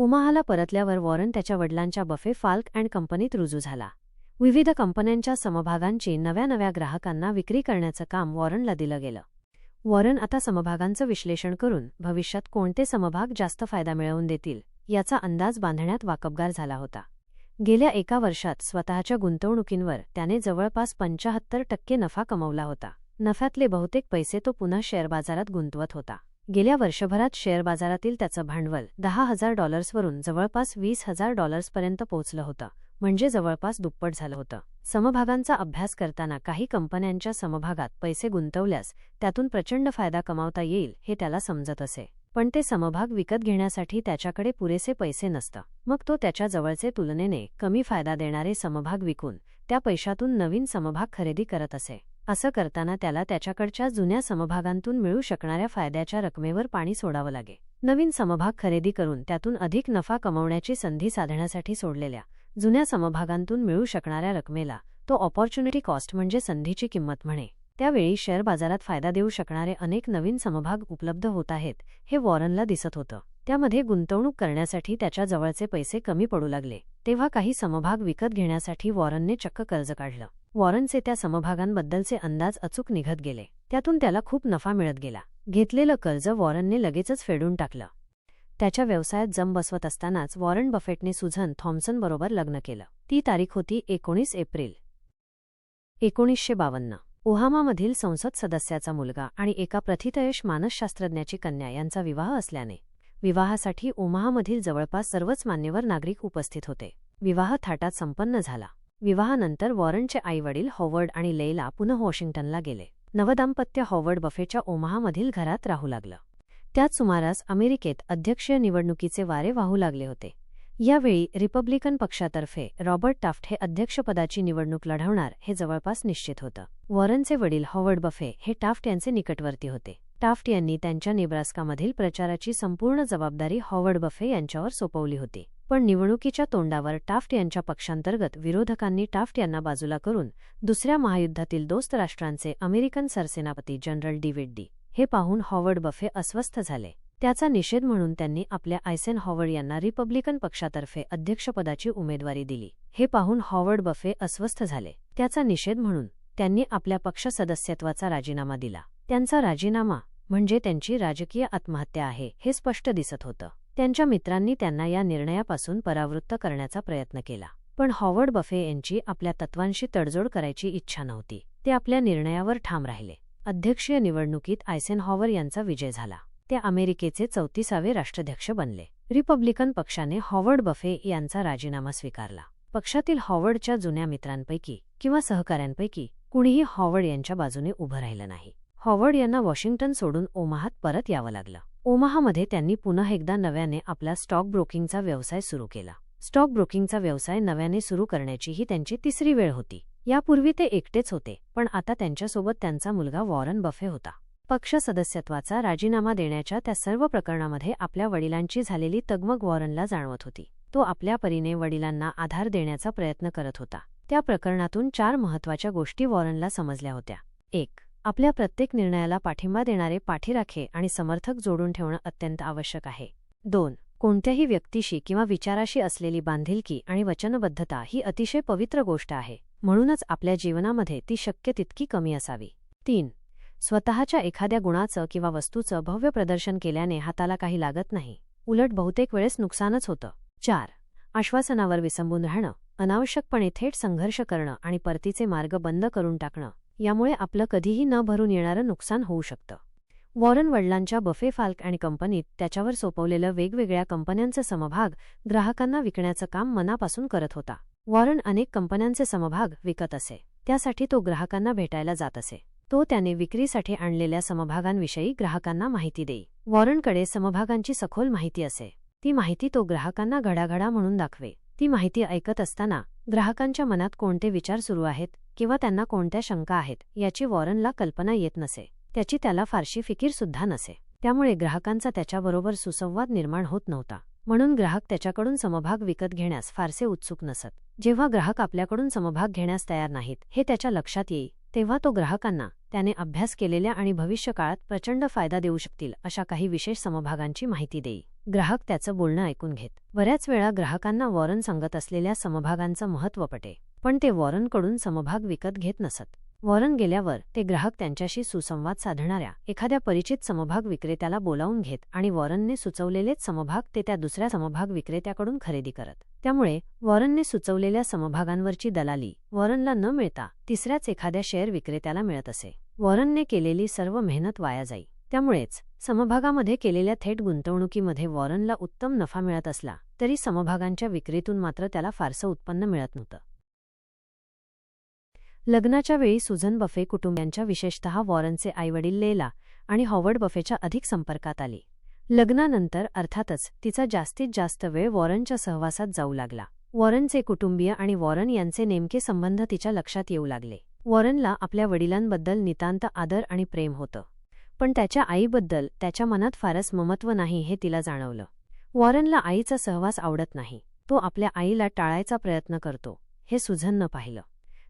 उमाहाला परतल्यावर वॉरन त्याच्या वडिलांच्या बफे फाल्क अँड कंपनीत रुजू झाला. विविध कंपन्यांच्या समभागांची नव्या नव्या ग्राहकांना विक्री करण्याचं काम वॉरनला दिलं गेलं. वॉरन आता समभागांचं विश्लेषण करून भविष्यात कोणते समभाग जास्त फायदा मिळवून देतील याचा अंदाज बांधण्यात वाकबगार झाला होता. गेल्या एका वर्षात स्वतःच्या गुंतवणुकींवर त्याने जवळपास पंचाहत्तर टक्के नफा कमवला होता. नफ्यातले बहुतेक पैसे तो पुन्हा शेअर बाजारात गुंतवत होता. गेल्या वर्षभरात शेअर बाजारातील त्याचं भांडवल दहा हजार डॉलर्सवरून जवळपास वीस हजार डॉलर्सपर्यंत पोहोचलं होतं म्हणजे जवळपास दुप्पट झालं होतं. समभागांचा अभ्यास करताना काही कंपन्यांच्या समभागात पैसे गुंतवल्यास त्यातून प्रचंड फायदा कमावता येईल हे त्याला समजत असे. पण ते समभाग विकत घेण्यासाठी त्याच्याकडे पुरेसे पैसे नसतं. मग तो त्याच्या जवळचे तुलनेने कमी फायदा देणारे समभाग विकून त्या पैशातून नवीन समभाग खरेदी करत असे. असं करताना त्याला त्याच्याकडच्या जुन्या समभागांतून मिळू शकणाऱ्या फायद्याच्या रकमेवर पाणी सोडावं लागे. नवीन समभाग खरेदी करून त्यातून अधिक नफा कमवण्याची संधी साधण्यासाठी सोडलेल्या जुन्या समभागांतून मिळू शकणाऱ्या रकमेला तो ऑपॉर्च्युनिटी कॉस्ट म्हणजे संधीची किंमत म्हणे. त्यावेळी शेअर बाजारात फायदा देऊ शकणारे अनेक नवीन समभाग उपलब्ध होत आहेत हे वॉरनला दिसत होतं. त्यामध्ये गुंतवणूक करण्यासाठी त्याच्या जवळचे पैसे कमी पडू लागले तेव्हा काही समभाग विकत घेण्यासाठी वॉरनने चक्क कर्ज काढलं. वॉरनचे त्या समभागांबद्दलचे अंदाज अचूक निघत गेले. त्यातून त्याला खूप नफा मिळत गेला. घेतलेलं कर्ज वॉरनने लगेचच फेडून टाकलं. त्याच्या व्यवसायात जम बसवत असतानाच वॉरन बफेटने सुझन थॉम्सनबरोबर लग्न केलं. ती तारीख होती एकोणीस एप्रिल. एकोणीसशे बावन्न. ओहामामधील संसद सदस्याचा मुलगा आणि एका प्रथितयश मानसशास्त्रज्ञाची कन्या यांचा विवाह असल्याने विवाहासाठी ओमाहामधील जवळपास सर्वच मान्यवर नागरिक उपस्थित होते. विवाह थाटात संपन्न झाला. विवाहानंतर वॉरनचे आईवडील हॉवर्ड आणि लेला पुन्हा वॉशिंग्टनला गेले. नवदाम्पत्य हॉवर्ड बफेच्या ओमाहामधील घरात राहू लागलं. त्याच सुमारास अमेरिकेत अध्यक्षीय निवडणुकीचे वारे वाहू लागले होते. यावेळी रिपब्लिकन पक्षातर्फे रॉबर्ट टाफ्ट हे अध्यक्षपदाची निवडणूक लढवणार हे जवळपास निश्चित होतं. वॉरनचे वडील हॉवर्ड बफे हे टाफ्ट यांचे निकटवर्ती होते. टाफ्ट यांनी त्यांच्या नेब्रास्कामधील प्रचाराची संपूर्ण जबाबदारी हॉवर्ड बफे यांच्यावर सोपवली होती. पण निवडणुकीच्या तोंडावर टाफ्ट यांच्या पक्षांतर्गत विरोधकांनी टाफ्ट यांना बाजूला करून दुसऱ्या महायुद्धातील दोस्त राष्ट्रांचे अमेरिकन सरसेनापती जनरल डिविड डी हे पाहून हॉवर्ड बफे अस्वस्थ झाले. त्याचा निषेध म्हणून त्यांनी आपल्या आयसेन हॉवर्ड यांना रिपब्लिकन पक्षातर्फे अध्यक्षपदाची उमेदवारी दिली. हे पाहून हॉवर्ड बफे अस्वस्थ झाले. त्याचा निषेध म्हणून त्यांनी आपल्या पक्ष सदस्यत्वाचा राजीनामा दिला. त्यांचा राजीनामा म्हणजे त्यांची राजकीय आत्महत्या आहे हे स्पष्ट दिसत होतं. त्यांच्या मित्रांनी त्यांना या निर्णयापासून परावृत्त करण्याचा प्रयत्न केला. पण हॉवर्ड बफे यांची आपल्या तत्वांशी तडजोड करायची इच्छा नव्हती. ते आपल्या निर्णयावर ठाम राहिले. अध्यक्षीय निवडणुकीत आयसेन हॉवर यांचा विजय झाला. ते अमेरिकेचे चौतीसावे राष्ट्राध्यक्ष बनले. रिपब्लिकन पक्षाने हॉवर्ड बफे यांचा राजीनामा स्वीकारला. पक्षातील हॉवर्डच्या जुन्या मित्रांपैकी किंवा सहकाऱ्यांपैकी कुणीही हॉवर्ड यांच्या बाजूने उभं राहिलं नाही. हॉवर्ड यांना वॉशिंग्टन सोडून ओमाहात परत यावं लागलं. ओमाहामध्ये त्यांनी पुन्हा एकदा नव्याने आपला स्टॉक ब्रोकिंगचा व्यवसाय सुरू केला. स्टॉक ब्रोकिंगचा व्यवसाय नव्याने सुरू करण्याची ही त्यांची तिसरी वेळ होती. यापूर्वी ते एकटेच होते पण आता त्यांच्यासोबत त्यांचा मुलगा वॉरन बफे होता. पक्ष सदस्यत्वाचा राजीनामा देण्याच्या त्या सर्व प्रकरणामध्ये आपल्या वडिलांची झालेली तगमग वॉरनला जाणवत होती. तो आपल्या परीने वडिलांना आधार देण्याचा प्रयत्न करत होता. त्या प्रकरणातून चार महत्त्वाच्या गोष्टी वॉरनला समजल्या होत्या. एक आपल्या प्रत्येक निर्णयाला पाठिंबा देणारे पाठीराखे आणि समर्थक जोडून ठेवणं अत्यंत आवश्यक आहे. दोन कोणत्याही व्यक्तीशी किंवा विचाराशी असलेली बांधिलकी आणि वचनबद्धता ही अतिशय पवित्र गोष्ट आहे. म्हणूनच आपल्या जीवनामध्ये ती शक्य तितकी कमी असावी. तीन स्वतःच्या एखाद्या गुणाचं किंवा वस्तूचं भव्य प्रदर्शन केल्याने हाताला काही लागत नाही. उलट बहुतेक वेळेस नुकसानच होतं. चार आश्वासनावर विसंबून राहणं अनावश्यकपणे थेट संघर्ष करणं आणि परतीचे मार्ग बंद करून टाकणं. यामुळे आपलं कधीही न भरून येणारं नुकसान होऊ शकतं. वॉरन वडिलांच्या बफे फाल्क आणि कंपनीत त्याच्यावर सोपवलेलं वेगवेगळ्या कंपन्यांचं समभाग ग्राहकांना विकण्याचं काम मनापासून करत होता. वॉरन अनेक कंपन्यांचे समभाग विकत असे. त्यासाठी तो ग्राहकांना भेटायला जात असे. तो त्याने विक्रीसाठी आणलेल्या समभागांविषयी ग्राहकांना माहिती देई. वॉरनकडे समभागांची सखोल माहिती असे. ती माहिती तो ग्राहकांना घडाघडा म्हणून दाखवे. ती माहिती ऐकत असताना ग्राहकांच्या मनात कोणते विचार सुरू आहेत? किंवा त्यांना कोणत्या शंका आहेत याची वॉरनला कल्पना येत नसे. त्याची त्याला फारशी फिकीर सुद्धा नसे. त्यामुळे ग्राहकांचा त्याच्याबरोबर सुसंवाद निर्माण होत नव्हता. म्हणून ग्राहक त्याच्याकडून समभाग विकत घेण्यास फारसे उत्सुक नसत. जेव्हा ग्राहक आपल्याकडून समभाग घेण्यास तयार नाहीत हे त्याच्या लक्षात येई तेव्हा तो ग्राहकांना त्याने अभ्यास केलेल्या आणि भविष्यकाळात प्रचंड फायदा देऊ शकतील अशा काही विशेष समभागांची माहिती देई ग्राहक त्याचं बोलणं ऐकून घेत. बऱ्याच वेळा ग्राहकांना वॉरन सांगत असलेल्या समभागांचं महत्त्व पटे. पण ते वॉरनकडून समभाग विकत घेत नसत. वॉरन गेल्यावर ते ग्राहक त्यांच्याशी सुसंवाद साधणाऱ्या एखाद्या परिचित समभाग विक्रेत्याला बोलावून घेत आणि वॉरनने सुचवलेलेच समभाग ते त्या दुसऱ्या समभाग विक्रेत्याकडून खरेदी करत. त्यामुळे वॉरनने सुचवलेल्या समभागांवरची दलाली वॉरनला न मिळता तिसऱ्याच एखाद्या शेअर विक्रेत्याला मिळत असे. वॉरनने केलेली सर्व मेहनत वाया जाई. त्यामुळेच समभागामध्ये केलेल्या थेट गुंतवणुकीमध्ये वॉरनला उत्तम नफा मिळत असला तरी समभागांच्या विक्रीतून मात्र त्याला फारसं उत्पन्न मिळत नव्हतं. लग्नाच्या वेळी सुझन बफे कुटुंबियांच्या विशेषतः वॉरनचे आईवडील लेला आणि हॉवर्ड बफेच्या अधिक संपर्कात आली. लग्नानंतर अर्थातच तिचा जास्तीत जास्त वेळ वॉरनच्या सहवासात जाऊ लागला. वॉरनचे कुटुंबीय आणि वॉरन यांचे नेमके संबंध तिच्या लक्षात येऊ लागले. वॉरनला आपल्या वडिलांबद्दल नितांत आदर आणि प्रेम होतं. पण त्याच्या आईबद्दल त्याच्या मनात फारच ममत्व नाही हे तिला जाणवलं. वॉरनला आईचा सहवास आवडत नाही. तो आपल्या आईला टाळायचा प्रयत्न करतो हे सुझननं पाहिलं.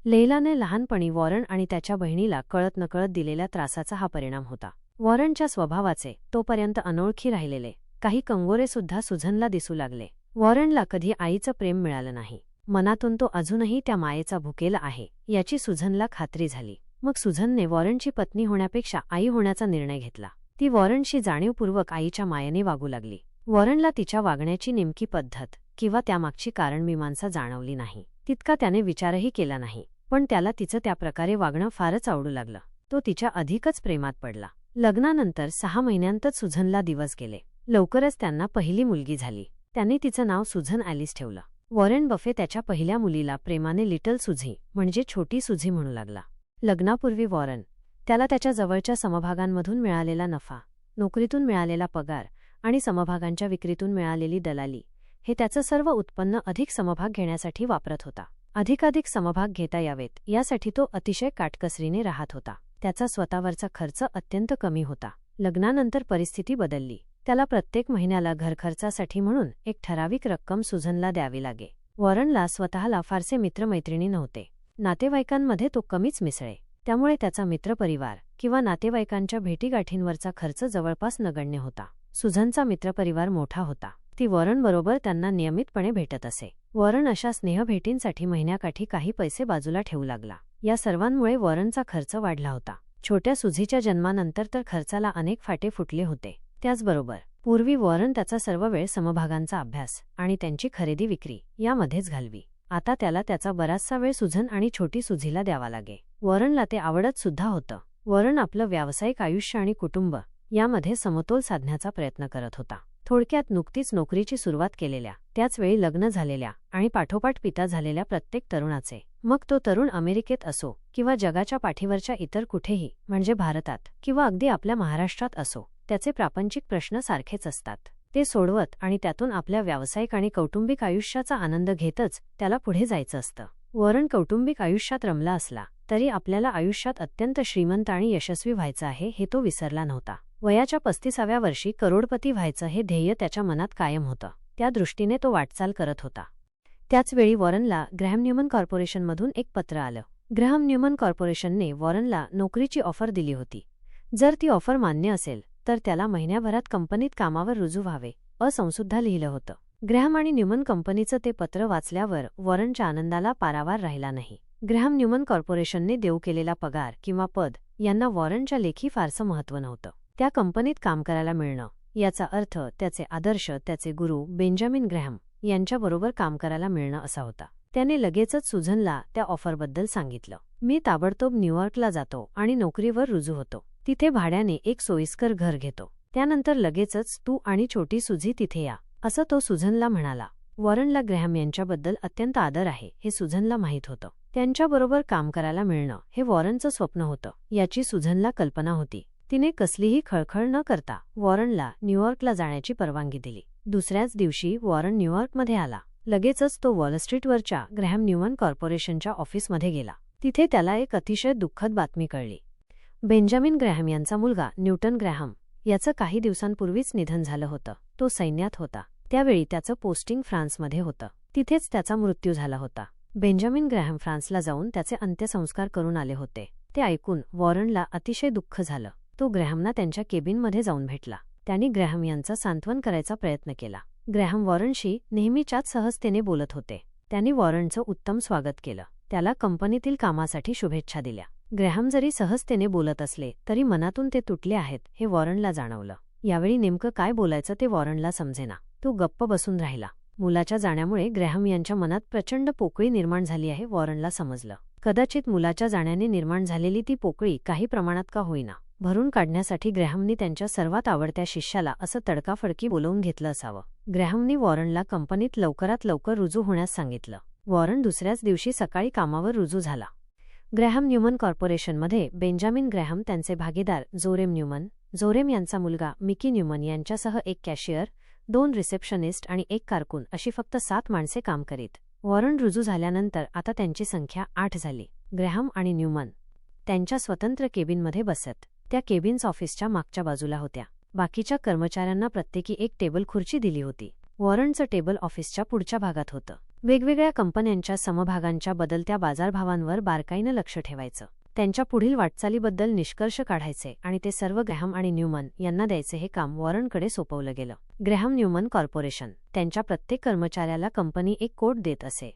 लेलाने लहानपणी वॉरन आणि त्याच्या बहिणीला कळत नकळत दिलेल्या त्रासाचा हा परिणाम होता. वॉरनच्या स्वभावाचे तोपर्यंत अनोळखी राहिलेले काही कंगोरे सुद्धा सुझनला दिसू लागले. वॉरनला कधी आईचं प्रेम मिळालं नाही. मनातून तो अजूनही त्या मायेचा भुकेला आहे याची सुझनला खात्री झाली. मग सुझनने वॉरनची पत्नी होण्यापेक्षा आई होण्याचा निर्णय घेतला. ती वॉरनशी जाणीवपूर्वक आईच्या मायेने वागू लागली. वॉरनला तिच्या वागण्याची नेमकी पद्धत किंवा त्यामागची कारणमीमांसा जाणवली नाही. तितका त्याने विचारही केला नाही पण त्याला तिचं त्या प्रकारे वागणं फारच आवडू लागलं. तो तिच्या अधिकच प्रेमात पडला. लग्नानंतर सहा महिन्यांतच सुझनला दिवस गेले. लवकरच त्यांना पहिली मुलगी झाली. त्यांनी तिचं नाव सुझन ॲलिस ठेवलं. वॉरेन बफे त्याच्या पहिल्या मुलीला प्रेमाने लिटल सुझी म्हणजे छोटी सुझी म्हणू लागला. लग्नापूर्वी वॉरन त्याला त्याच्या जवळच्या समभागांमधून मिळालेला नफा नोकरीतून मिळालेला पगार आणि समभागांच्या विक्रीतून मिळालेली दलाली हे त्याचं सर्व उत्पन्न अधिक समभाग घेण्यासाठी वापरत होता. अधिकाधिक समभाग घेता यावेत यासाठी तो अतिशय काटकसरीने राहत होता. त्याचा स्वतःवरचा खर्च अत्यंत कमी होता. लग्नानंतर परिस्थिती बदलली. त्याला प्रत्येक महिन्याला घरखर्चासाठी म्हणून एक ठराविक रक्कम सुझनला द्यावी लागे. वॉरनला स्वतःला फारसे मित्रमैत्रिणी नव्हते. नातेवाईकांमध्ये तो कमीच मिसळे. त्यामुळे त्याचा मित्रपरिवार किंवा नातेवाईकांच्या भेटीगाठींवरचा खर्च जवळपास नगण्य होता. सुझनचा मित्रपरिवार मोठा होता. ती वॉरनबरोबर त्यांना नियमितपणे भेटत असे. वॉरण अशा स्नेहभेटींसाठी महिन्याकाठी काही पैसे बाजूला ठेवू लागला. या सर्वांमुळे वॉरनचा खर्च वाढला होता. छोट्या सुझीच्या जन्मानंतर तर खर्चाला अनेक फाटे फुटले होते. त्याचबरोबर पूर्वी वॉरन त्याचा सर्व वेळ समभागांचा अभ्यास आणि त्यांची खरेदी विक्री यामध्येच घालवी. आता त्याला त्याचा बराचसा वेळ सुझन आणि छोटी सुझीला द्यावा लागे. वॉरनला ते आवडत सुद्धा होतं. वॉरन आपलं व्यावसायिक आयुष्य आणि कुटुंब यामध्ये समतोल साधण्याचा प्रयत्न करत होता. थोडक्यात नुकतीच नोकरीची सुरुवात केलेल्या त्याचवेळी लग्न झालेल्या आणि पाठोपाठ पिता झालेल्या प्रत्येक तरुणाचे. मग तो तरुण अमेरिकेत असो किंवा जगाच्या पाठीवरच्या इतर कुठेही म्हणजे भारतात किंवा अगदी आपल्या महाराष्ट्रात असो त्याचे प्रापंचिक प्रश्न सारखेच असतात. ते सोडवत आणि त्यातून आपल्या व्यावसायिक आणि कौटुंबिक आयुष्याचा आनंद घेतच त्याला पुढे जायचं असतं. वरण कौटुंबिक आयुष्यात रमला असला तरी आपल्याला आयुष्यात अत्यंत श्रीमंत आणि यशस्वी व्हायचं आहे हे तो विसरला नव्हता. वयाच्या पस्तीसाव्या वर्षी करोडपती व्हायचं हे ध्येय त्याच्या मनात कायम होतं. त्या दृष्टीने तो वाटचाल करत होता. त्याचवेळी वॉरनला ग्रॅम न्यूमन कॉर्पोरेशनमधून एक पत्र आलं. ग्रहम न्यूमन कॉर्पोरेशनने वॉरनला नोकरीची ऑफर दिली होती. जर ती ऑफर मान्य असेल तर त्याला महिन्याभरात कंपनीत कामावर रुजू व्हावे असंसुद्धा लिहिलं होतं. ग्रॅम आणि न्यूमन कंपनीचं ते पत्र वाचल्यावर वॉरनच्या आनंदाला पारावार राहिला नाही. ग्रॅम न्यूमन कॉर्पोरेशनने देऊ केलेला पगार किंवा पद यांना वॉरनच्या लेखी फारसं महत्त्व नव्हतं. त्या कंपनीत काम करायला मिळणं. याचा अर्थ त्याचे आदर्श त्याचे गुरु बेंजामिन ग्रॅम यांच्याबरोबर काम करायला मिळणं असा होता. त्याने लगेचच सुझनला त्या ऑफरबद्दल सांगितलं. मी ताबडतोब न्यूयॉर्कला जातो आणि नोकरीवर रुजू होतो. तिथे भाड्याने एक सोयीस्कर घर घेतो. त्यानंतर लगेचच तू आणि छोटी सुझी तिथे या. असं तो सुझनला म्हणाला. वॉरनला ग्रॅम यांच्याबद्दल अत्यंत आदर आहे हे सुझनला माहीत होतं. त्यांच्याबरोबर काम करायला मिळणं हे वॉरनचं स्वप्न होतं याची सुझनला कल्पना होती. तिने कसलीही खळखळ न करता वॉरनला न्यूयॉर्कला जाण्याची परवानगी दिली. दुसऱ्याच दिवशी वॉरन न्यूयॉर्कमध्ये आला. लगेचच तो वॉल स्ट्रीटवरच्या ग्रॅम न्यूमन कॉर्पोरेशनच्या ऑफिसमध्ये गेला. तिथे त्याला एक अतिशय दुःखद बातमी कळली. बेंजामिन ग्रॅहम यांचा मुलगा न्यूटन ग्रॅहम याचं काही दिवसांपूर्वीच निधन झालं होतं. तो सैन्यात होता. त्यावेळी त्याचं पोस्टिंग फ्रान्समध्ये होतं. तिथेच त्याचा मृत्यू झाला होता. बेंजामिन ग्रॅहम फ्रान्सला जाऊन त्याचे अंत्यसंस्कार करून आले होते. ते ऐकून वॉरनला अतिशय दुःख झालं. तो ग्रॅहमना त्यांच्या केबिनमध्ये जाऊन भेटला. त्यांनी ग्रॅहम यांचं सांत्वन करायचा प्रयत्न केला. ग्रॅहम वॉरनशी नेहमीच्याच सहजतेने बोलत होते. त्यांनी वॉरनचं उत्तम स्वागत केलं. त्याला कंपनीतील कामासाठी शुभेच्छा दिल्या. ग्रॅहम जरी सहजतेने बोलत असले तरी मनातून ते तुटले आहेत हे वॉरनला जाणवलं. यावेळी नेमकं काय बोलायचं ते वॉरनला समजेना तो गप्प बसून राहिला. मुलाच्या जाण्यामुळे ग्रॅहम यांच्या मनात प्रचंड पोकळी निर्माण झाली आहे वॉरनला समजलं. कदाचित मुलाच्या जाण्याने निर्माण झालेली ती पोकळी काही प्रमाणात का होईना. भरून काढण्यासाठी ग्रॅहमनी त्यांच्या सर्वात आवडत्या शिष्याला असं तडकाफडकी बोलवून घेतलं असावं. ग्रॅहमनी वॉरनला कंपनीत लवकरात लवकर रुजू होण्यास सांगितलं. वॉरन दुसऱ्याच दिवशी सकाळी कामावर रुजू झाला. ग्रॅहम न्यूमन कॉर्पोरेशनमध्ये बेंजामिन ग्रॅहम त्यांचे भागीदार जोरेम न्यूमन जोरेम यांचा मुलगा मिकी न्यूमन यांच्यासह एक कॅशियर दोन रिसेप्शनिस्ट आणि एक कारकून अशी फक्त सात माणसे काम करीत. वॉरन रुजू झाल्यानंतर आता त्यांची संख्या आठ झाली. ग्रॅहम आणि न्यूमन त्यांच्या स्वतंत्र केबिनमध्ये बसत. त्या केबिन्स ऑफिसच्या मागच्या बाजूला होत्या. बाकीच्या कर्मचाऱ्यांना प्रत्येकी एक टेबल खुर्ची दिली होती. वॉरंटचं टेबल ऑफिसच्या पुढच्या भागात होतं. वेगवेगळ्या कंपन्यांच्या समभागांच्या बदलत्या बाजारभावांवर बारकाईनं लक्ष ठेवायचं. त्यांच्या पुढील वाटचालीबद्दल निष्कर्ष काढायचे आणि ते सर्व ग्रॅहम आणि न्यूमन यांना द्यायचे हे काम वॉरंटकडे सोपवलं गेलं. ग्रॅहम न्यूमन कॉर्पोरेशन त्यांच्या प्रत्येक कर्मचाऱ्याला कंपनी एक कोट देत असे.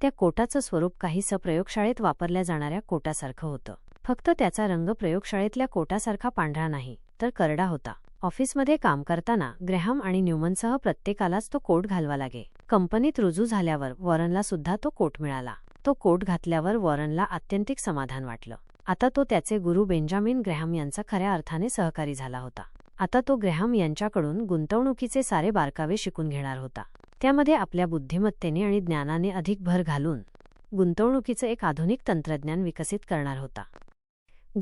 त्या कोटाचं स्वरूप काहीसं प्रयोगशाळेत वापरल्या जाणाऱ्या कोटासारखं होतं. फक्त त्याचा रंग प्रयोगशाळेतल्या कोटासारखा पांढरा नाही तर करडा होता. ऑफिसमध्ये काम करताना ग्रॅहम आणि न्यूमनसह प्रत्येकालाच तो कोट घालवा लागे. कंपनीत रुजू झाल्यावर वॉरनला सुद्धा तो कोट मिळाला. तो कोट घातल्यावर वॉरनला आत्यंतिक समाधान वाटलं. आता तो त्याचे गुरु बेंजामिन ग्रॅहम यांचा खऱ्या अर्थाने सहकारी झाला होता. आता तो ग्रॅहम यांच्याकडून गुंतवणुकीचे सारे बारकावे शिकून घेणार होता. त्यामध्ये आपल्या बुद्धिमत्तेने आणि ज्ञानाने अधिक भर घालून गुंतवणुकीचं एक आधुनिक तंत्रज्ञान विकसित करणार होता.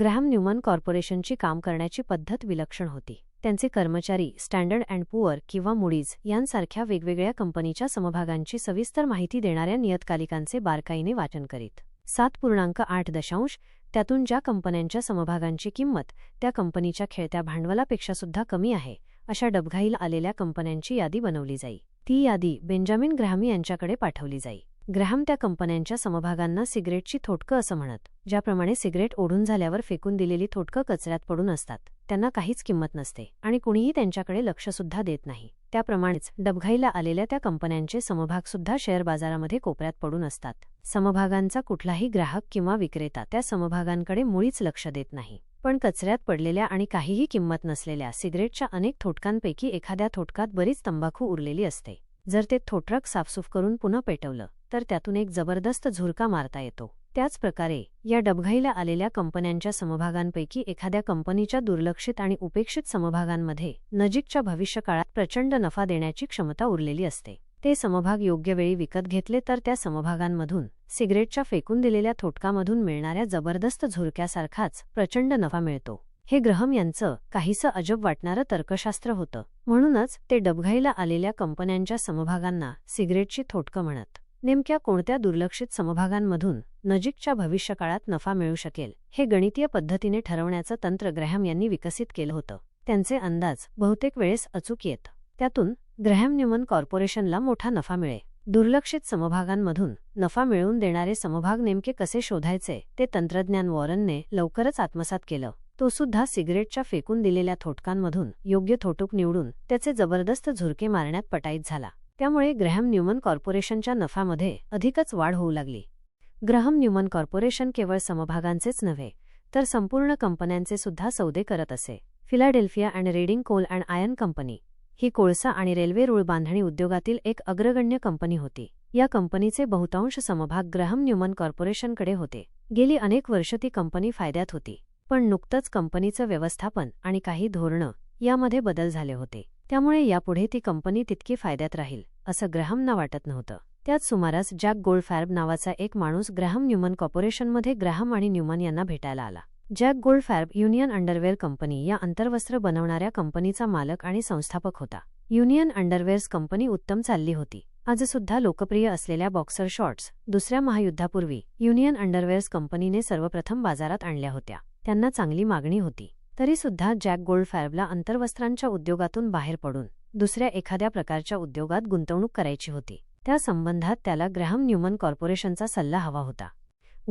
ग्रॅम न्यूमन कॉर्पोरेशनची काम करण्याची पद्धत विलक्षण होती. त्यांचे कर्मचारी स्टँडर्ड अँड पुअर किंवा मुडीज यांसारख्या वेगवेगळ्या कंपनीच्या समभागांची सविस्तर माहिती देणाऱ्या नियतकालिकांचे बारकाईने वाचन करीत. सात पूर्णांक आठ दशांश त्यातून ज्या कंपन्यांच्या समभागांची किंमत त्या कंपनीच्या खेळत्या भांडवलापेक्षा सुद्धा कमी आहे अशा डबघाईल आलेल्या कंपन्यांची यादी बनवली जाई. ती यादी बेंजामिन ग्रॅहमी यांच्याकडे पाठवली जाई. ग्रॅहम त्या कंपन्यांच्या समभागांना सिगरेटची थोटकं असं म्हणत ज्याप्रमाणे सिगरेट ओढून झाल्यावर फेकून दिलेली थोटकं कचऱ्यात पडून असतात. त्यांना काहीच किंमत नसते आणि कुणीही त्यांच्याकडे लक्षसुद्धा देत नाही. त्याप्रमाणेच डबघाईला आलेल्या त्या कंपन्यांचे समभागसुद्धा शेअर बाजारामध्ये कोपऱ्यात पडून असतात. समभागांचा कुठलाही ग्राहक किंवा विक्रेता त्या समभागांकडे मुळीच लक्ष देत नाही. पण कचऱ्यात पडलेल्या आणि काहीही किंमत नसलेल्या सिगरेटच्या अनेक थोटकांपैकी एखाद्या थोटकात बरीच तंबाखू उरलेली असते. जर ते थोटरक साफसूफ करून पुन्हा पेटवलं तर त्यातून एक जबरदस्त झुरका मारता येतो. त्याच प्रकारे या डबघाईला आलेल्या कंपन्यांच्या समभागांपैकी एखाद्या कंपनीच्या दुर्लक्षित आणि उपेक्षित समभागांमध्ये नजीकच्या भविष्यकाळात प्रचंड नफा देण्याची क्षमता उरलेली असते. ते समभाग योग्य वेळी विकत घेतले तर त्या समभागांमधून सिगरेटच्या फेकून दिलेल्या थोटकामधून मिळणाऱ्या जबरदस्त झुरक्यासारखाच प्रचंड नफा मिळतो. हे ग्रहम यांचं काहीसं अजब वाटणारं तर्कशास्त्र होतं. म्हणूनच ते डबघाईला आलेल्या कंपन्यांच्या समभागांना सिगरेटची थोटकं म्हणत. नेमक्या कोणत्या दुर्लक्षित समभागांमधून नजीकच्या भविष्यकाळात नफा मिळू शकेल हे गणितीय पद्धतीने ठरवण्याचं तंत्र ग्रॅहम यांनी विकसित केलं होतं. त्यांचे अंदाज बहुतेक वेळेस अचूक येत. त्यातून ग्रॅहम न्यूमन कॉर्पोरेशनला मोठा नफा मिळे दुर्लक्षित समभागांमधून नफा मिळवून देणारे समभाग नेमके कसे शोधायचे ते तंत्रज्ञान वॉरनने लवकरच आत्मसात केलं. तो सुद्धा सिगरेटच्या फेकून दिलेल्या थोटकांमधून योग्य थोटूक निवडून त्याचे जबरदस्त झुरके मारण्यात पटाईत झाला. त्यामुळे ग्रॅहम न्यूमन कॉर्पोरेशनच्या नफामध्ये अधिकच वाढ होऊ लागली. ग्रहम न्यूमन कॉर्पोरेशन केवळ समभागांचेच नव्हे तर संपूर्ण कंपन्यांचे सुद्धा सौदे करत असे. Philadelphia and Reading Coal and Iron Company ही कोळसा आणि रेल्वे रुळ बांधणी उद्योगातील एक अग्रगण्य कंपनी होती. या कंपनीचे बहुतांश समभाग ग्रहम न्यूमन कॉर्पोरेशनकडे होते. गेली अनेक वर्ष ती कंपनी फायद्यात होती पण नुकतंच कंपनीचं व्यवस्थापन आणि काही धोरणं यामध्ये बदल झाले होते. त्यामुळे यापुढे ती कंपनी तितकी फायद्यात राहील असं ग्रहमना वाटत नव्हतं. त्याच सुमारास जॅक गोल्डफॅर्ब नावाचा एक माणूस ग्रहम न्यूमन कॉर्पोरेशनमध्ये ग्रॅहम आणि न्यूमन यांना भेटायला आला. Jack Goldfarb Union Underwear Company या अंतर्वस्त्र बनवणाऱ्या कंपनीचा मालक आणि संस्थापक होता. युनियन अंडरवेअर्स कंपनी उत्तम चालली होती. आजसुद्धा लोकप्रिय असलेल्या बॉक्सर शॉर्ट्स दुसऱ्या महायुद्धापूर्वी युनियन अंडरवेअर्स कंपनीने सर्वप्रथम बाजारात आणल्या होत्या. त्यांना चांगली मागणी होती. तरीसुद्धा जॅक गोल्डफॅर्बला अंतर्वस्त्रांच्या उद्योगातून बाहेर पडून दुसऱ्या एखाद्या प्रकारच्या उद्योगात गुंतवणूक करायची होती. त्या संबंधात त्याला ग्रहम न्यूमन कॉर्पोरेशनचा सल्ला हवा होता.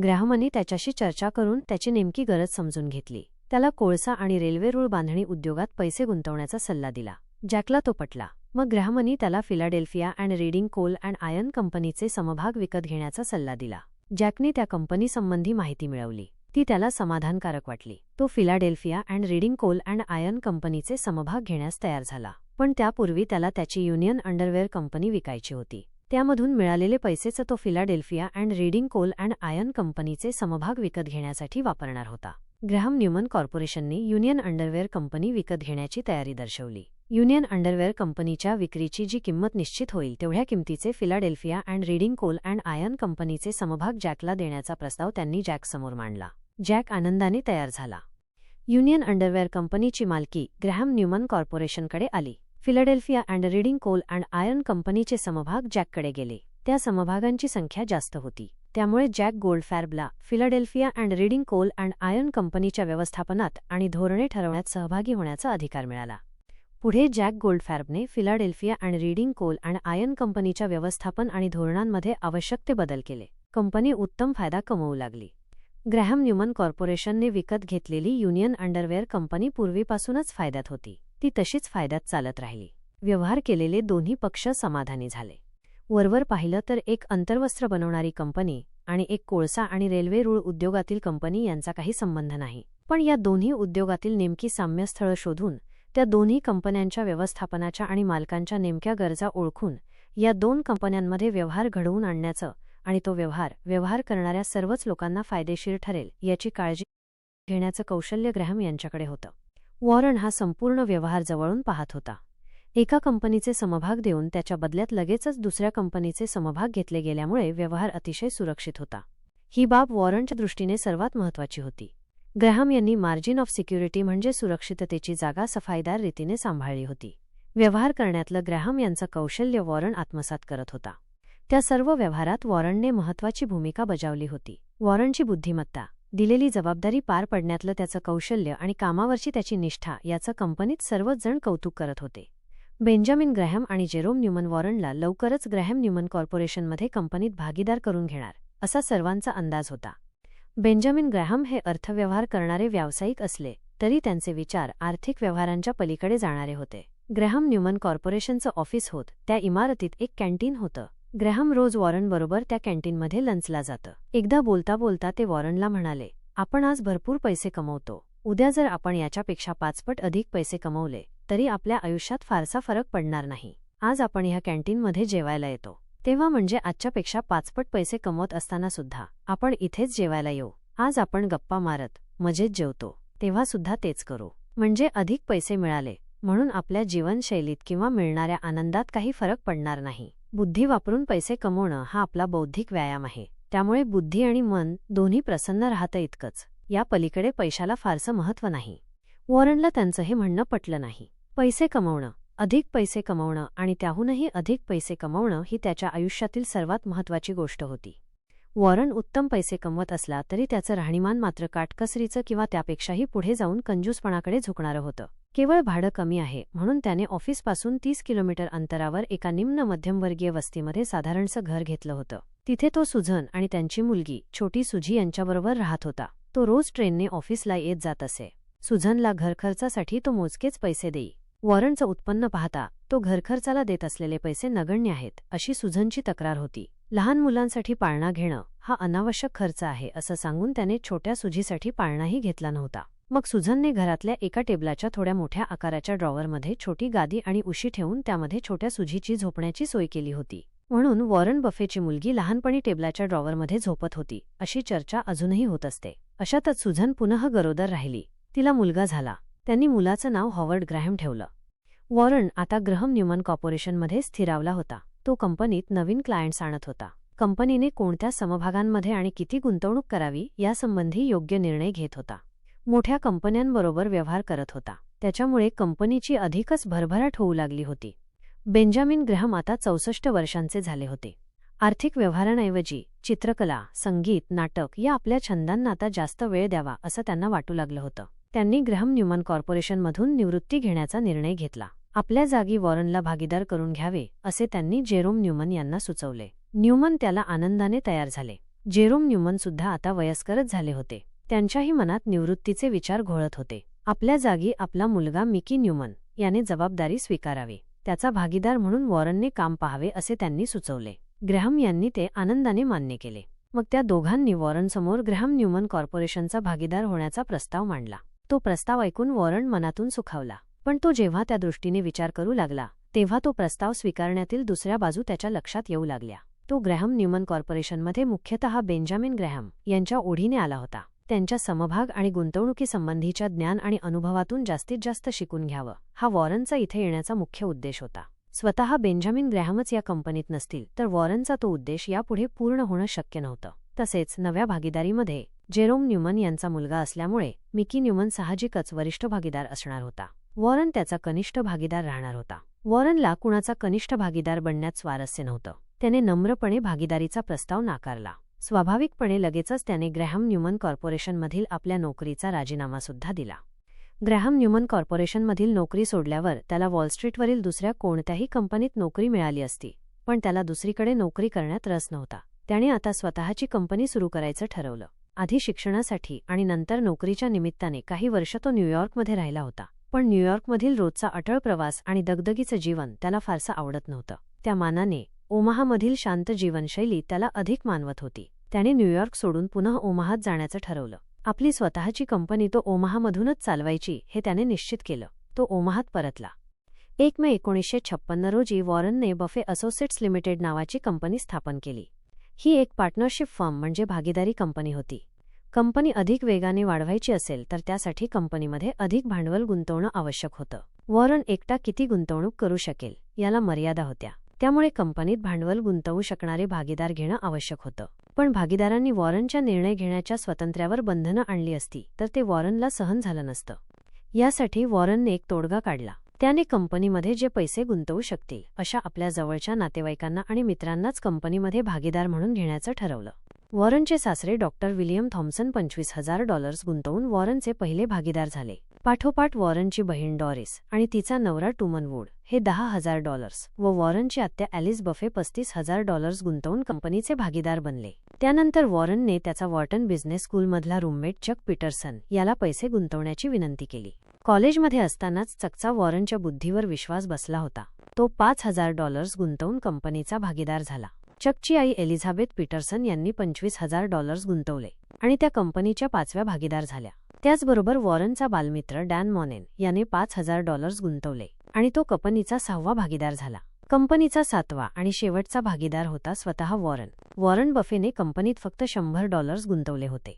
ग्रॅहमने त्याच्याशी चर्चा करून त्याची नेमकी गरज समजून घेतली. त्याला कोळसा आणि रेल्वे रूळ बांधणी उद्योगात पैसे गुंतवण्याचा सल्ला दिला. जॅकला तो पटला. मग ग्रॅहमनी त्याला Philadelphia and Reading Coal and Iron कंपनीचे समभाग विकत घेण्याचा सल्ला दिला. जॅकने त्या कंपनीसंबंधी माहिती मिळवली. ती त्याला समाधानकारक वाटली. तो Philadelphia and Reading Coal and Iron कंपनीचे समभाग घेण्यास तयार झाला. पण त्यापूर्वी त्याला त्याची युनियन अंडरवेअर कंपनी विकायची होती. त्यामधून मिळालेले पैसेच तो Philadelphia and Reading Coal and Iron कंपनीचे समभाग विकत घेण्यासाठी वापरणार होता. ग्रॅहम न्यूमन कॉर्पोरेशनने युनियन अंडरवेअर कंपनी विकत घेण्याची तयारी दर्शवली. युनियन अंडरवेअर कंपनीच्या विक्रीची जी किंमत निश्चित होईल तेवढ्या किमतीचे Philadelphia and Reading Coal and Iron कंपनीचे समभाग जॅकला देण्याचा प्रस्ताव त्यांनी जॅकसमोर मांडला. जॅक आनंदाने तयार झाला. युनियन अंडरवेअर कंपनीची मालकी ग्रॅहम न्यूमन कॉर्पोरेशनकडे आली. Philadelphia and Reading Coal and Iron कंपनीचे समभाग जॅककडे गेले. त्या समभागांची संख्या जास्त होती. त्यामुळे Jack गोल्डफॅर्बला Philadelphia and Reading Coal and Iron कंपनीच्या व्यवस्थापनात आणि धोरणे ठरवण्यात सहभागी होण्याचा अधिकार मिळाला. पुढे Jack गोल्डफॅर्बने Philadelphia and Reading Coal and Iron कंपनीच्या व्यवस्थापन आणि धोरणांमध्ये आवश्यक ते बदल केले. कंपनी उत्तम फायदा कमवू लागली. ग्रॅहम न्यूमन कॉर्पोरेशनने विकत घेतलेली युनियन अंडरवेअर कंपनी पूर्वीपासूनच फायद्यात होती. ती तशीच फायद्यात चालत राहिली. व्यवहार केलेले दोन्ही पक्ष समाधानी झाले. वरवर पाहिलं तर एक अंतर्वस्त्र बनवणारी कंपनी आणि एक कोळसा आणि रेल्वे रूळ उद्योगातील कंपनी यांचा काही संबंध नाही. पण या दोन्ही उद्योगातील नेमकी साम्यस्थळं शोधून त्या दोन्ही कंपन्यांच्या व्यवस्थापनाच्या आणि मालकांच्या नेमक्या गरजा ओळखून या दोन कंपन्यांमध्ये व्यवहार घडवून आणण्याचं आणि तो व्यवहार व्यवहार करणाऱ्या सर्वच लोकांना फायदेशीर ठरेल याची काळजी घेण्याचं कौशल्य ग्रॅहम यांच्याकडे होतं. वॉरन हा संपूर्ण व्यवहार जवळून पाहत होता. एका कंपनीचे समभाग देऊन त्याच्या बदल्यात लगेचच दुसऱ्या कंपनीचे समभाग घेतले गेल्यामुळे व्यवहार अतिशय सुरक्षित होता. ही बाब वॉरंटच्या दृष्टीने सर्वात महत्वाची होती. ग्रॅहम यांनी मार्जिन ऑफ सिक्युरिटी म्हणजे सुरक्षिततेची जागा सफाईदार रीतीने सांभाळली होती. व्यवहार करण्यातलं ग्रॅहम यांचं कौशल्य वॉरन आत्मसात करत होता. त्या सर्व व्यवहारात वॉरनने महत्वाची भूमिका बजावली होती. वॉरनची बुद्धिमत्ता दिलेली जबाबदारी पार पडण्यातलं त्याचं कौशल्य आणि कामावरची त्याची निष्ठा याचं कंपनीत सर्वच जण कौतुक करत होते. बेंजामिन ग्रॅहम आणि जेरोम न्यूमन वॉरनला लवकरच ग्रॅहम न्यूमन कॉर्पोरेशनमध्ये कंपनीत भागीदार करून घेणार असा सर्वांचा अंदाज होता. बेंजामिन ग्रॅहम हे अर्थव्यवहार करणारे व्यावसायिक असले तरी त्यांचे विचार आर्थिक व्यवहारांच्या पलीकडे जाणारे होते. ग्रॅहम न्यूमन कॉर्पोरेशनचं ऑफिस होत त्या इमारतीत एक कॅन्टीन होतं. ग्रॅहम रोज वॉरनबरोबर त्या कॅन्टीनमध्ये लंचला जातं. एकदा बोलता बोलता ते वॉरनला म्हणाले आपण आज भरपूर पैसे कमवतो. उद्या जर आपण याच्यापेक्षा पाचपट अधिक पैसे कमवले तरी आपल्या आयुष्यात फारसा फरक पडणार नाही. आज आपण ह्या कॅन्टीनमध्ये जेवायला येतो. तेव्हा म्हणजे आजच्यापेक्षा पाचपट पैसे कमवत असताना सुद्धा आपण इथेच जेवायला येऊ. आज आपण गप्पा मारत मजेत जेवतो. तेव्हा सुद्धा तेच करू. म्हणजे अधिक पैसे मिळाले म्हणून आपल्या जीवनशैलीत किंवा मिळणाऱ्या आनंदात काही फरक पडणार नाही. बुद्धी वापरून पैसे कमवणं हा आपला बौद्धिक व्यायाम आहे. त्यामुळे बुद्धी आणि मन दोन्ही प्रसन्न राहतं इतकंच. या पलीकडे पैशाला फारसं महत्त्व नाही. वॉरनला त्यांचं हे म्हणणं पटलं नाही. पैसे कमवणं अधिक पैसे कमवणं आणि त्याहूनही अधिक पैसे कमवणं ही त्याच्या आयुष्यातील सर्वात महत्त्वाची गोष्ट होती. वॉरन उत्तम पैसे कमवत असला तरी त्याचं राहणीमान मात्र काटकसरीचं किंवा त्यापेक्षाही पुढे जाऊन कंजूसपणाकडे झुकणारं होतं. केवळ भाडं कमी आहे म्हणून त्याने ऑफिसपासून तीस किलोमीटर अंतरावर एका निम्न मध्यमवर्गीय वस्तीमध्ये साधारणसं घर घेतलं होतं. तिथे तो सुझन आणि त्यांची मुलगी छोटी सुझी यांच्याबरोबर राहत होता. तो रोज ट्रेनने ऑफिसला येत जात असे. सुझनला घरखर्चासाठी तो मोजकेच पैसे देई. वॉरंटचं उत्पन्न पाहता तो घरखर्चाला देत असलेले पैसे नगण्य आहेत अशी सुझनची तक्रार होती. लहान मुलांसाठी पाळणा घेणं हा अनावश्यक खर्च आहे असं सांगून त्याने छोट्या सुझीसाठी पाळणाही घेतला नव्हता. मग सुझनने घरातल्या एका टेबलाच्या थोड्या मोठ्या आकाराच्या ड्रॉवरमध्ये छोटी गादी आणि उशी ठेवून त्यामध्ये छोट्या सुझीची झोपण्याची सोय केली होती. म्हणून वॉरन बफेची मुलगी लहानपणी टेबलाच्या ड्रॉवरमध्ये झोपत होती. अशी चर्चा अजूनही होत असते. अशातच सुझन पुनः गरोदर राहिली. तिला मुलगा झाला. त्यांनी मुलाचं नाव हॉवर्ड ग्रॅहम ठेवलं. वॉरन आता ग्रहम न्यूमन कॉर्पोरेशनमध्ये स्थिरावला होता. तो कंपनीत नवीन क्लायंट्स आणत होता. कंपनीने कोणत्या समभागांमध्ये आणि किती गुंतवणूक करावी यासंबंधी योग्य निर्णय घेत होता. मोठ्या कंपन्यांबरोबर व्यवहार करत होता. त्याच्यामुळे कंपनीची अधिकच भरभराट होऊ लागली होती. बेंजामिन ग्रहम आता चौसष्ट वर्षांचे झाले होते. आर्थिक व्यवहारांऐवजी चित्रकला संगीत नाटक या आपल्या छंदांना आता जास्त वेळ द्यावा असं त्यांना वाटू लागलं होतं. त्यांनी ग्रहम न्यूमन कॉर्पोरेशनमधून निवृत्ती घेण्याचा निर्णय घेतला. आपल्या जागी वॉरनला भागीदार करून घ्यावे असे त्यांनी जेरोम न्यूमन यांना सुचवले. न्यूमन त्याला आनंदाने तयार झाले. जेरोम न्यूमन सुद्धा आता वयस्करच झाले होते. त्यांच्याही मनात निवृत्तीचे विचार घोळत होते. आपल्या जागी आपला मुलगा मिकी न्यूमन याने जबाबदारी स्वीकारावी. त्याचा भागीदार म्हणून वॉरनने काम पाहावे असे त्यांनी सुचवले. ग्रॅहम यांनी ते आनंदाने मान्य केले. मग त्या दोघांनी वॉरनसमोर ग्रॅहम न्यूमन कॉर्पोरेशनचा भागीदार होण्याचा प्रस्ताव मांडला. तो प्रस्ताव ऐकून वॉरन मनातून सुखावला. पण तो जेव्हा त्या दृष्टीने विचार करू लागला तेव्हा तो प्रस्ताव स्वीकारण्यातील दुसऱ्या बाजू त्याच्या लक्षात येऊ लागल्या. तो ग्रॅहम न्यूमन कॉर्पोरेशनमध्ये मुख्यतः बेंजामिन ग्रॅहम यांच्या ओढीने आला होता. त्यांच्या समभाग आणि गुंतवणुकीसंबंधीच्या ज्ञान आणि अनुभवातून जास्तीत जास्त शिकून घ्यावं. हा वॉरनचा इथे येण्याचा मुख्य उद्देश होता. स्वतः बेंजामिन ग्रॅहमच या कंपनीत नसतील तर वॉरनचा तो उद्देश यापुढे पूर्ण होणं शक्य नव्हतं. तसेच नव्या भागीदारीमध्ये जेरोम न्यूमन यांचा मुलगा असल्यामुळे मिकी न्यूमन साहजिकच वरिष्ठ भागीदार असणार होता. वॉरन त्याचा कनिष्ठ भागीदार राहणार होता. वॉरनला कुणाचा कनिष्ठ भागीदार बनण्यात स्वारस्य नव्हतं. त्याने नम्रपणे भागीदारीचा प्रस्ताव नाकारला. स्वाभाविकपणे लगेचच त्याने ग्रॅहम न्यूमन कॉर्पोरेशनमधील आपल्या नोकरीचा राजीनामासुद्धा दिला. ग्रॅहम न्यूमन कॉर्पोरेशनमधील नोकरी सोडल्यावर त्याला वॉलस्ट्रीटवरील दुसऱ्या कोणत्याही कंपनीत नोकरी मिळाली असती पण त्याला दुसरीकडे नोकरी करण्यात रस नव्हता. त्याने आता स्वतःची कंपनी सुरू करायचं ठरवलं. आधी शिक्षणासाठी आणि नंतर नोकरीच्या निमित्ताने काही वर्ष तो न्यूयॉर्कमध्ये राहिला होता पण न्यूयॉर्कमधील रोजचा अटळ प्रवास आणि दगदगीचं जीवन त्याला फारसं आवडत नव्हतं. त्या मानाने ओमाहामधील शांत जीवनशैली त्याला अधिक मानवत होती. त्याने न्यूयॉर्क सोडून पुन्हा ओमाहात जाण्याचं ठरवलं. आपली स्वतःची कंपनी तो ओमाहामधूनच चालवायची हे त्याने निश्चित केलं. तो ओमाहात परतला. एक मे एकोणीसशे छप्पन्न रोजी वॉरनने बफे असोसिएट्स लिमिटेड नावाची कंपनी स्थापन केली. ही एक पार्टनरशिप फर्म म्हणजे भागीदारी कंपनी होती. कंपनी अधिक वेगाने वाढवायची असेल तर त्यासाठी कंपनीमध्ये अधिक भांडवल गुंतवणं आवश्यक होतं. वॉरन एकटा किती गुंतवणूक करू शकेल याला मर्यादा होत्या. त्यामुळे कंपनीत भांडवल गुंतवू शकणारे भागीदार घेणं आवश्यक होतं. पण भागीदारांनी वॉरनच्या निर्णय घेण्याच्या स्वातंत्र्यावर बंधनं आणली असती तर ते वॉरनला सहन झालं नसतं. यासाठी वॉरनने एक तोडगा काढला. त्याने कंपनीमध्ये जे पैसे गुंतवू शकतील अशा आपल्या जवळच्या नातेवाईकांना आणि मित्रांनाच कंपनीमध्ये भागीदार म्हणून घेण्याचं ठरवलं. वॉरनचे सासरे डॉक्टर विलियम थॉम्सन पंचवीस हजार डॉलर्स गुंतवून वॉरनचे पहिले भागीदार झाले. पाठोपाठ वॉरनची बहीण डॉरिस आणि तिचा नवरा टुमन वूड हे दहा हजार डॉलर्स व वॉरनची आत्या ॲलिस बफे पस्तीस हजार डॉलर्स गुंतवून कंपनीचे भागीदार बनले. त्यानंतर वॉरनने त्याचा वॉर्टन बिझनेस स्कूलमधला रूममेट चक पीटरसन याला पैसे गुंतवण्याची विनंती केली. कॉलेजमध्ये असतानाच चकचा वॉरनच्या बुद्धीवर विश्वास बसला होता. तो पाच हजार डॉलर्स गुंतवून कंपनीचा भागीदार झाला. चकची आई एलिझाबेथ पीटरसन यांनी पंचवीस हजार डॉलर्स गुंतवले आणि त्या कंपनीच्या पाचव्या भागीदार झाल्या. त्याचबरोबर वॉरनचा बालमित्र डॅन मॉनेन याने पाच हजार डॉलर्स गुंतवले आणि तो कंपनीचा सहावा भागीदार झाला. कंपनीचा सातवा आणि शेवटचा भागीदार होता स्वतः वॉरन. वॉरन बफेने कंपनीत फक्त शंभर डॉलर्स गुंतवले होते.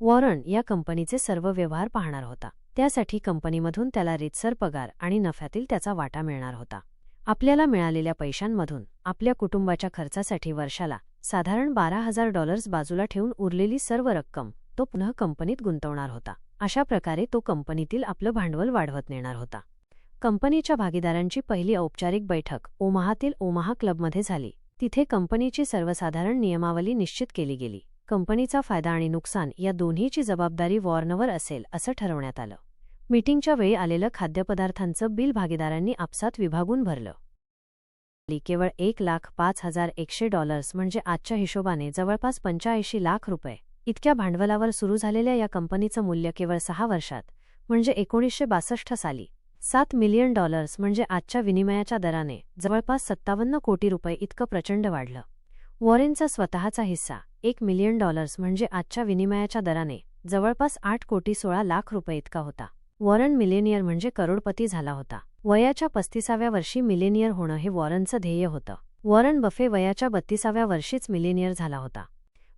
वॉरन या कंपनीचे सर्व व्यवहार पाहणार होता. त्यासाठी कंपनीमधून त्याला रितसर पगार आणि नफ्यातील त्याचा वाटा मिळणार होता. आपल्याला मिळालेल्या पैशांमधून आपल्या कुटुंबाच्या खर्चासाठी वर्षाला साधारण बारा हजार डॉलर्स बाजूला ठेवून उरलेली सर्व रक्कम तो पुन्हा कंपनीत गुंतवणार होता. अशा प्रकारे तो कंपनीतील आपलं भांडवल वाढवत नेणार होता. कंपनीच्या भागीदारांची पहिली औपचारिक बैठक ओमाहातील ओमाहा क्लबमध्ये झाली. तिथे कंपनीची सर्वसाधारण नियमावली निश्चित केली गेली. कंपनीचा फायदा आणि नुकसान या दोन्हीची जबाबदारी वॉर्नवर असेल असं ठरवण्यात आलं. मीटिंगच्या वेळी आलेलं खाद्यपदार्थांचं बिल भागीदारांनी आपसात विभागून भरलं. केवळ एक लाख पाच हजार एकशे डॉलर्स म्हणजे आजच्या हिशोबाने जवळपास पंच्याऐंशी लाख रुपये. इतक्या भांडवलावर सुरू झालेल्या या कंपनीचं मूल्य केवळ सहा वर्षात म्हणजे एकोणीसशे बासष्ट साली. सात मिलियन डॉलर्स म्हणजे आजच्या विनिमयाच्या दराने जवळपास सत्तावन्न कोटी रुपये इतकं प्रचंड वाढलं. वॉरेनचा स्वतःचा हिस्सा एक मिलियन डॉलर्स म्हणजे आजच्या विनिमयाच्या दराने जवळपास आठ कोटी सोळा लाख रुपये इतका होता. वॉरन मिलेनियर म्हणजे करोडपती झाला होता. वयाच्या पस्तीसाव्या वर्षी मिलेनियर होणं हे वॉरनचं ध्येय होतं. वॉरन बफे वयाच्या बत्तीसाव्या वर्षीच मिलेनियर झाला होता.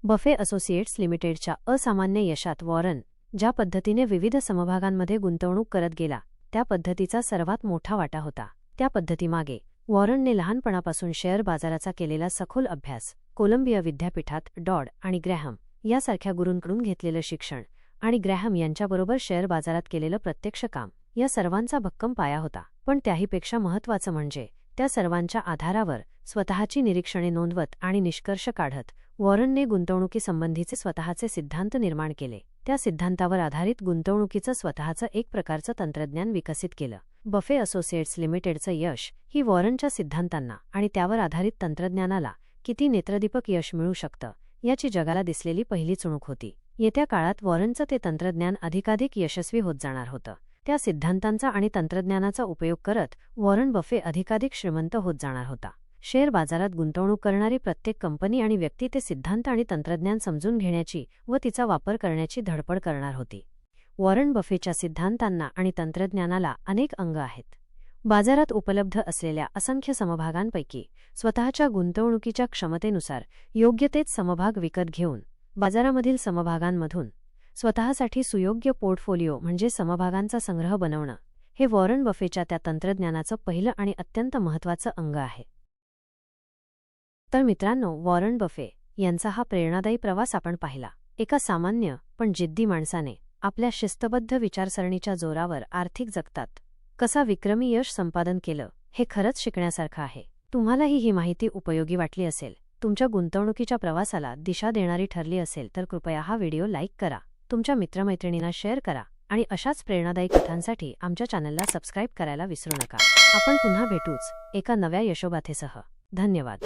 बफे असोसिएट्स लिमिटेडच्या असामान्य यशात वॉरन ज्या पद्धतीने विविध समभागांमध्ये गुंतवणूक करत गेला त्या पद्धतीचा सर्वात मोठा वाटा होता. त्या पद्धतीमागे वॉरनने लहानपणापासून शेअर बाजाराचा केलेला सखोल अभ्यास कोलंबिया विद्यापीठात डॉड आणि ग्रॅहम यासारख्या गुरूंकडून घेतलेलं शिक्षण आणि ग्रॅहम यांच्याबरोबर शेअर बाजारात केलेलं प्रत्यक्ष काम या सर्वांचा भक्कम पाया होता. पण त्याहीपेक्षा महत्त्वाचं म्हणजे त्या सर्वांच्या आधारावर स्वतःची निरीक्षणे नोंदवत आणि निष्कर्ष काढत वॉरनने गुंतवणुकीसंबंधीचे स्वतःचे सिद्धांत निर्माण केले. त्या सिद्धांतावर आधारित गुंतवणुकीचं स्वतःचं एक प्रकारचं तंत्रज्ञान विकसित केलं. बफे असोसिएट्स लिमिटेडचं यश ही वॉरनच्या सिद्धांतांना आणि त्यावर आधारित तंत्रज्ञानाला किती नेत्रदीपक यश मिळू शकतं याची जगाला दिसलेली पहिली चुणूक होती. येत्या काळात वॉरनचं ते तंत्रज्ञान अधिकाधिक यशस्वी होत जाणार होतं. त्या सिद्धांतांचा आणि तंत्रज्ञानाचा उपयोग करत वॉरन बफे अधिकाधिक श्रीमंत होत जाणार होता. शेअर बाजारात गुंतवणूक करणारी प्रत्येक कंपनी आणि व्यक्ती ते सिद्धांत आणि तंत्रज्ञान समजून घेण्याची व तिचा वापर करण्याची धडपड करणार होती. वॉरन बफेच्या सिद्धांतांना आणि तंत्रज्ञानाला अनेक अंग आहेत. बाजारात उपलब्ध असलेल्या असंख्य समभागांपैकी स्वतःच्या गुंतवणुकीच्या क्षमतेनुसार योग्य तेच समभाग विकत घेऊन बाजारामधील समभागांमधून स्वतःसाठी सुयोग्य पोर्टफोलिओ म्हणजे समभागांचा संग्रह बनवणं हे वॉरन बफेच्या त्या तंत्रज्ञानाचं पहिलं आणि अत्यंत महत्त्वाचं अंग आहे. तर मित्रांनो वॉरन बफे यांचा हा प्रेरणादायी प्रवास आपण पाहिला. एका सामान्य पण जिद्दी माणसाने आपल्या शिस्तबद्ध विचारसरणीच्या जोरावर आर्थिक जगतात. कसा विक्रमी यश संपादन केलं हे खरंच शिकण्यासारखं आहे. तुम्हालाही ही माहिती उपयोगी वाटली असेल. तुमच्या गुंतवणुकीच्या प्रवासाला दिशा देणारी ठरली असेल तर कृपया हा व्हिडिओ लाईक करा. तुमच्या मित्रमैत्रिणींना शेअर करा आणि अशाच प्रेरणादायी कथांसाठी आमच्या चॅनलला सबस्क्राईब करायला विसरू नका. आपण पुन्हा भेटूच एका नव्या यशोगाथेसह धन्यवाद.